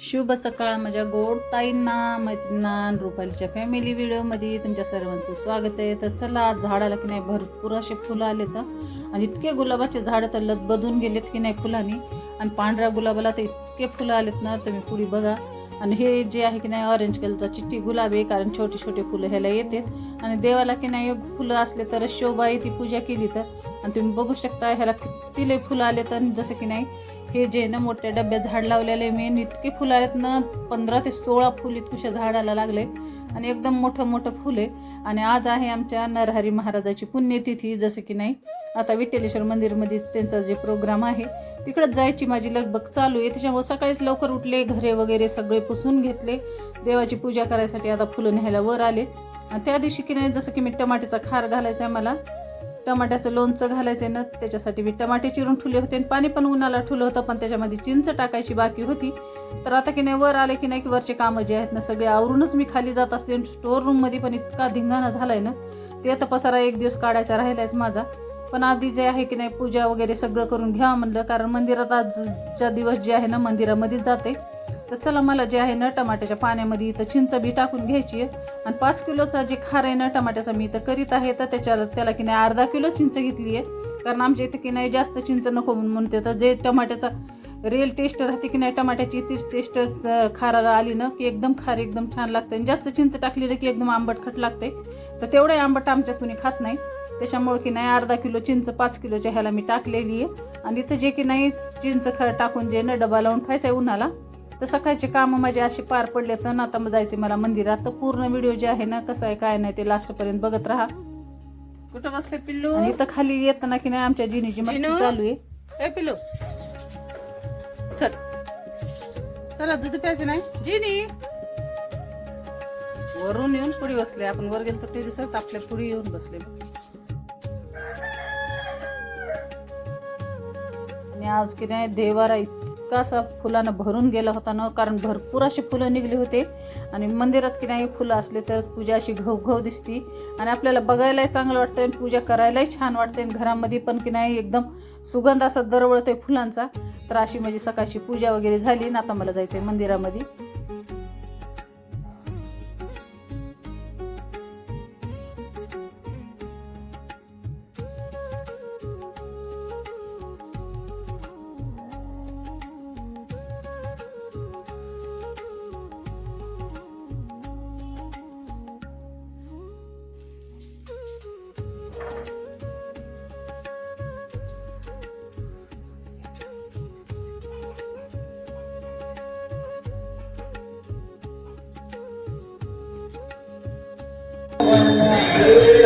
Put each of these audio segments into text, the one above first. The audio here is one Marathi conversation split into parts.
शुभ सकाळ माझ्या गोड ताईंना मैत्रिणींना रुपालीच्या फॅमिली व्हिडिओमध्ये तुमच्या सर्वांचं स्वागत आहे. तर चला झाडाला की नाही भरपूर असे फुलं आले तर. आणि इतके गुलाबाचे झाडं तर लदबदून गेलेत की नाही फुलांनी. आणि पांढऱ्या गुलाबाला तर इतके फुलं आलेत ना तुम्ही पुढे बघा. आणि हे जे आहे की नाही ऑरेंज कलरचा चिठ्ठी गुलाब आहे कारण छोटे छोटे फुलं ह्याला येतात आणि देवाला की नाही फुलं असले तर शोभा आहे ती पूजा केली तर. आणि तुम्ही बघू शकता ह्याला कितीले फुलं आले तर जसं की नाही हे जे ना मोठ्या डब्यात झाड लावलेले मेन इतके फुलं आलेत ना पंधरा ते सोळा फुल इतकुशा झाडाला लागले. आणि एकदम मोठं मोठं फुल आहे. आणि आज आहे आमच्या नरहरी महाराजाची पुण्यतिथी जसं की नाही. आता विठ्ठलेश्वर मंदिरमध्येच त्यांचा जे प्रोग्राम आहे तिकडंच जायची माझी लगबग चालू आहे. त्याच्यामुळे सकाळीच लवकर उठले घरे वगैरे सगळे पुसून घेतले. देवाची पूजा करायसाठी आता फुलं न्यायला वर आले. आणि त्या दिवशी की नाही जसं की मी टमाट्याचा खार घालायचा आहे मला टमाट्याचं लोणचं घालायचं आहे ना त्याच्यासाठी मी टमाटे चिरून ठुले होते आणि पाणी पण उन्हाला ठुलं होतं पण त्याच्यामध्ये चिंच टाकायची बाकी होती. तर आता की नाही वर आले की नाही की वरचे कामं जे आहेत ना सगळे आवरूनच मी खाली जात असते आणि स्टोर रूममध्ये पण इतका धिंगाणा झालाय ना ते आता पसारा एक दिवस काढायचा राहिलायच माझा. पण आधी जे आहे की नाही पूजा वगैरे सगळं करून घ्या म्हणलं कारण मंदिरात आजचा दिवस जे आहे ना मंदिरामध्येच जाते. तर चला मला जे आहे ना टमाट्याच्या पाण्यामध्ये इथं चिंच बी टाकून घ्यायची आहे. आणि पाच किलोचा जे खार आहे ना टमाट्याचा मी इथं करीत आहे तर त्याच्याला त्याला की नाही अर्धा किलो चिंच घेतली आहे. कारण आमच्या इथं की नाही जास्त चिंच नको म्हणून म्हणते. तर जे टमाट्याचा रिअल टेस्ट राहते की नाही टमाट्याची तीच टेस्ट खाराला आली ना की एकदम खार एकदम छान लागते. आणि जास्त चिंच टाकली ना की एकदम आंबट खट लागते. तर तेवढंही आंबट आमच्या कुणी खात नाही. त्याच्यामुळे की नाही अर्धा किलो चिंच पाच किलोच्या ह्याला मी टाकलेली आहे. आणि इथं जे की नाही चिंच खर टाकून जे ना डबा लावून ठेवायचं आहे उन्हाला तर सकाळचे कामं माझे असे पार पडले तर ना आता मग जायचे मला मंदिरात. तर पूर्ण व्हिडिओ जे आहे ना कसं आहे काय नाही ते लास्टपर्यंत बघत राहा. कुठं बसले पिल्लू? इथं खाली येताना की नाही आमच्या जिनीची मस्ती? चालू आहे. ए पिल्लू. चल. चला दूध प्यायचं नाही. जिनी. वरून येऊन पुढे बसले. आपण वर गेलो तर ते दिसत आपल्या पुढे येऊन बसले. आणि आज की नाही देवारा इतका असा फुलानं भरून गेला होता ना कारण भरपूर अशी फुलं निघली होते. आणि मंदिरात की नाही फुलं असले तर पूजा अशी घवघव दिसती. आणि आपल्याला बघायलाही चांगलं वाटतं आणि पूजा करायलाही छान वाटते आणि घरामध्ये पण की नाही एकदम सुगंध असा दरवळतोय फुलांचा. तर अशी माझी सकाळची पूजा वगैरे झाली. ना आता मला जायचंय मंदिरामध्ये.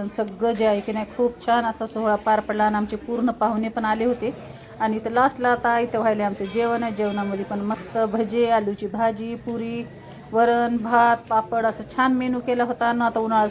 पण सगळं जे आहे की नाही खूप छान असा सोहळा पार पडला आणि आमचे पूर्ण पाहुणे पण आले होते. आणि इथं लास्टला आता इथं व्हायला आमचं जेवण आहे जेवणामध्ये पण मस्त भजे आलूची भाजी पुरी वरण भात पापड असं छान मेनू केला होता. ना आता उन्हाळा